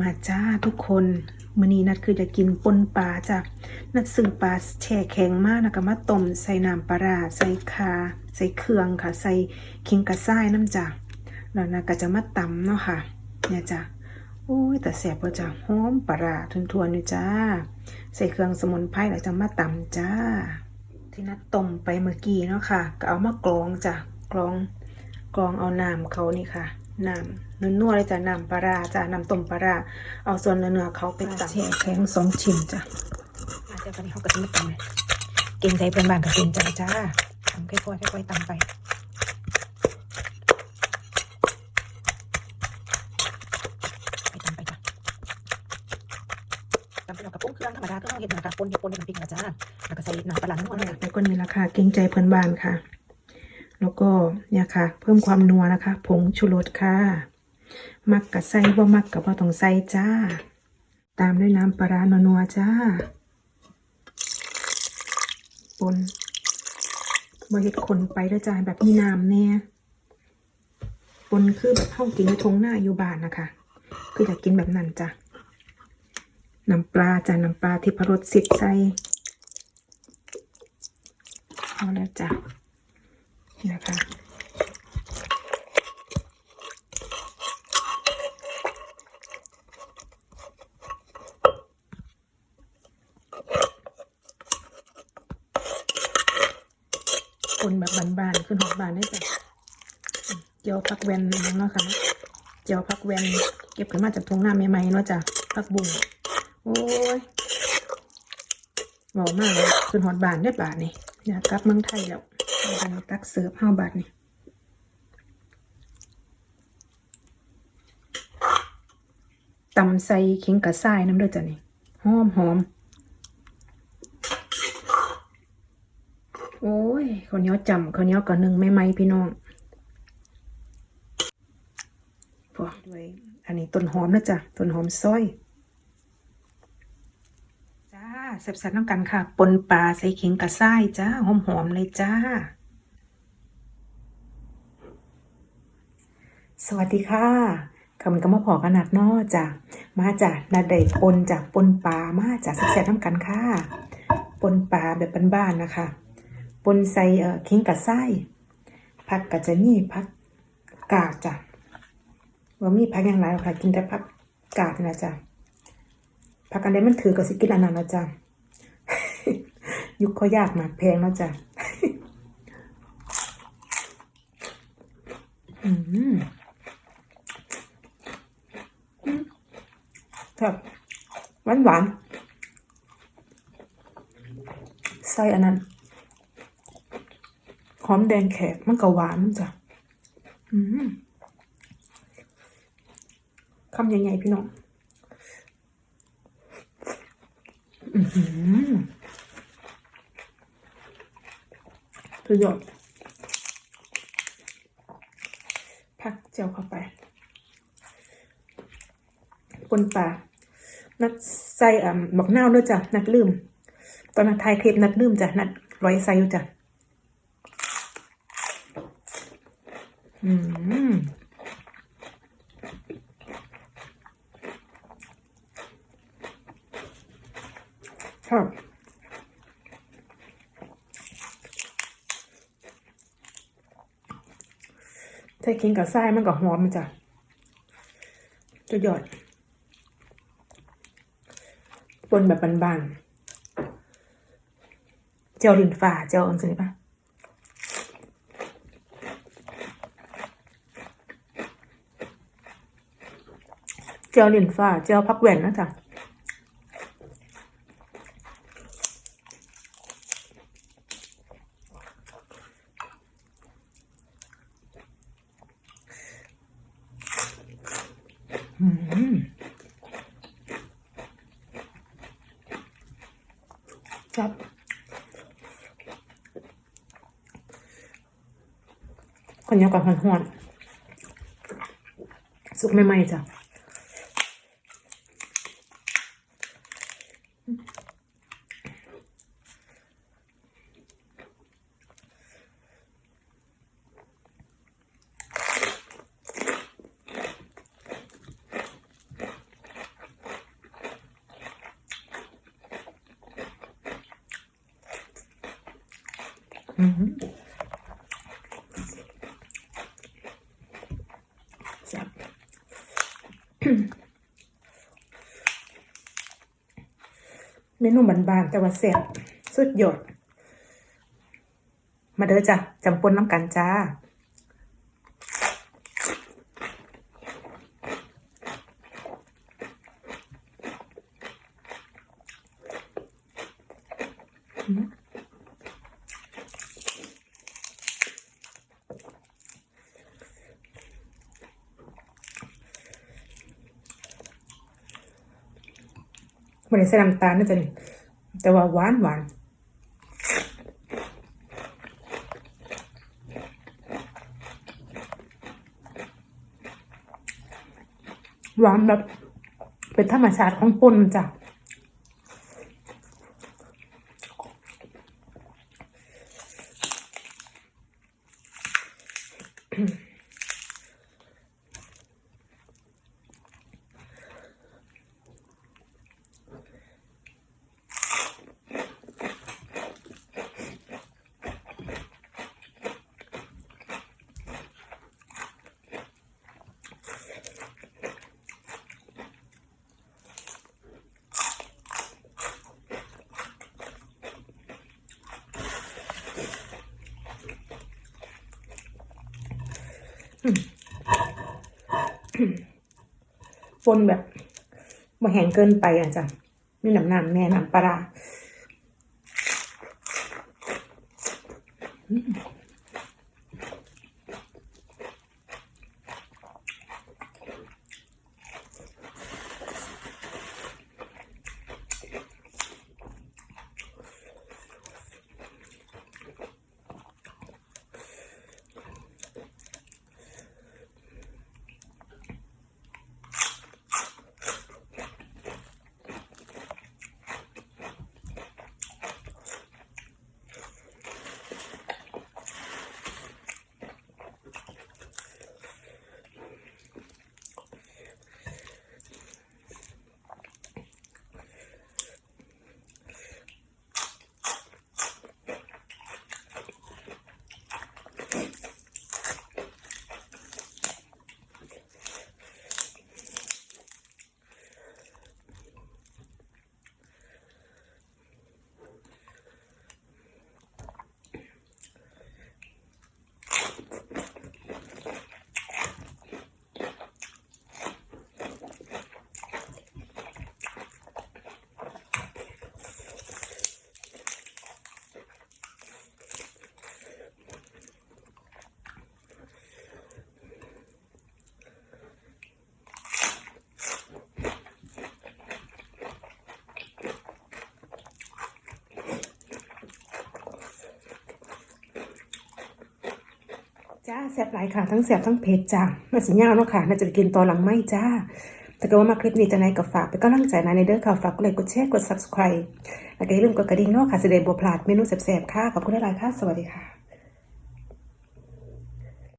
มาจ้าทุกคนมื้อนี้นัดคือจะกินปนปลาจ้ะนัดซื้อปลาแช่แข็งมากนะก็มาต้มใส่น้ำปลาใส่คาใส่เครื่องค่ะ ใส่ขิงกระซ้ายน้ำจ้ะแล้วนะก็จะมาตำเนาะค่ะ เนี่ยจ้ะโอ้ยแต่แสบว่าจ้ะหอมปลาร้าทวนอยู่จ้า ใส่เครื่องสมุนไพรแล้วจะมาตำจ้า ที่นัดต้มไปเมื่อกี้เนาะค่ะ ก็เอามากรองจ้ะกรองกรองเอาน้ำเขานี่ค่ะ น้ำนัวๆเลยจ้ะน้ำปลาร้าจ้ะน้ำต้มปลาร้าเอาส่วนเนื้อๆเขาไปตักแช่แข็งสองชิ้นจ้ะอาจจะตอนนี้เขาก็จะมาตำเลยเก่งใจเพื่อนบ้านกับเก่งใจจ้าทำค่อยๆค่อยๆตำไปไปตำไปจ้ะตำไปเอากับปุ้งเครื่องธรรมดาก็ต้องเห็ดนะคะปนเห็ดปนเห็ดน้ำพริกนะจ้าแล้วก็ใส่น้ำปลาร้านัวๆแต่ก็นี่ละค่ะเก่งใจเพื่อนบ้านค่ะ แล้วก็เนี่ยค่ะ เพิ่มความนัวนะคะ ผงชูรสค่ะ มักกับไส้บ่มักกับบ่ต้องใส่จ้า ตามด้วยน้ำปลาร้านัวๆจ้าปนบ่เฮ็ดคนไปแล้วจ้าแบบมีน้ำแน่ปนคือแบบเฮากินในทงหน้าอยู่บ้านนะคะ คืออยากกินแบบนั้นจ้ะน้ำปลาจ้ะน้ำปลาที่พรสสิบใส่เอาแล้วจ้ะ นะคะคนแบบบานๆขึ้นหอดบานได้จ้ะเจียวพักแวนเนาะค่ะเจียวพักแวนเก็บขึ้นมาจากทงหน้าใหม่ๆเนาะจ้ะพักบุ้งโอ้ยบอกมากเลยขึ้นหอดบานได้บาทนี่อยากกลับเมืองไทยแล้ว ตักเสิร์ฟห้าบาทนี่ตำใส่ขิงกระซ้ายน้ำเด้อจ้ะนี่หอมหอมโอ้ยข้าวเหนียวจำข้าวเหนียวกับหนึ่งไม่ไหมพี่น้องพอด้วยอันนี้ต้นหอมนะจ๊ะต้นหอมซอยจ้าแซ่บๆน้ำกันค่ะปนปลาใส่ขิงกระซ้ายจ้าหอมๆเลยจ้า สวัสดีค่ะคำก็มาพอกันนัดนอจ้ะมาจากนาได้ปนจากปนปลามาจากแซ่บน้ำกันค่ะ ปนปลาแบบบ้านๆนะคะ ปนใส่เอ่อขิงกระซ้ผักกะจะมีผักกาดจ้ะว่ามีผักอย่างไรค่ะกินแต่ผักกาดนะจ้ะพักอันใดมันถือกับสิกินอันนั้นนะจ๊ะยุคเขายากนะแพงแล้วจ้ะอืม อืมครับหวานหวานๆใส่อันนั้นหอมแดงแขกมันก็หวานจ้ะคำใหญ่ๆพี่น้องอือหือสุดยอดพักเจียวเข้าไป นปลานัดใส่อ่ำบอกเน่าด้วยจ้ะ นัดลืม ตอนนัดถ่ายคลิปนัดลืมจ้ะ นัดร้อยใส่อยู่จ้ะ อืมครับถ้ากินกับไส้มันก็หอมมันจ้ะจะยอด นแบบบานๆ เจียวลินฝ่าเจียวอันสิปะเจียวลินฝ่าเจียวพักแหวนนะจ๊ะอืม คนเนี้ยกับหอนหอนสุกใหม่ๆจ้ะอืม เมนูบานๆแต่ว่าแซ่บสุดยอด มาเด้อจ้ะจำปนน้ำกันจ้าไม่ ได้ใส่น้ำตาลนะจ๊ะนี่แต่ว่าหวานหวานหวานแบบเป็นธรรมชาติของปนจ้ะ ปนแบบบ่แห้งเกินไปอะจ้ะมีน้ำน้ำแน่น้ำปลา จ้าแซ่บหลายค่ะ ทั้งแซ่บทั้งเผ็ดจ้ามาสัญญาวเนาะค่ะ น่าจะไปกินตอนหลังไม่จ้า แต่ก็ว่ามาคลิปนี้จะไหนก็ฝากไปก็ลังใจนะในเด้อค่ะ ฝากกดไลค์กดแชร์กด subscribe แล้วก็อย่าลืมกดกระดิ่งเนาะค่ะสิได้บ่พลาดเมนูแซ่บๆค่ะ ขอบคุณหลายๆค่ะ สวัสดีค่ะ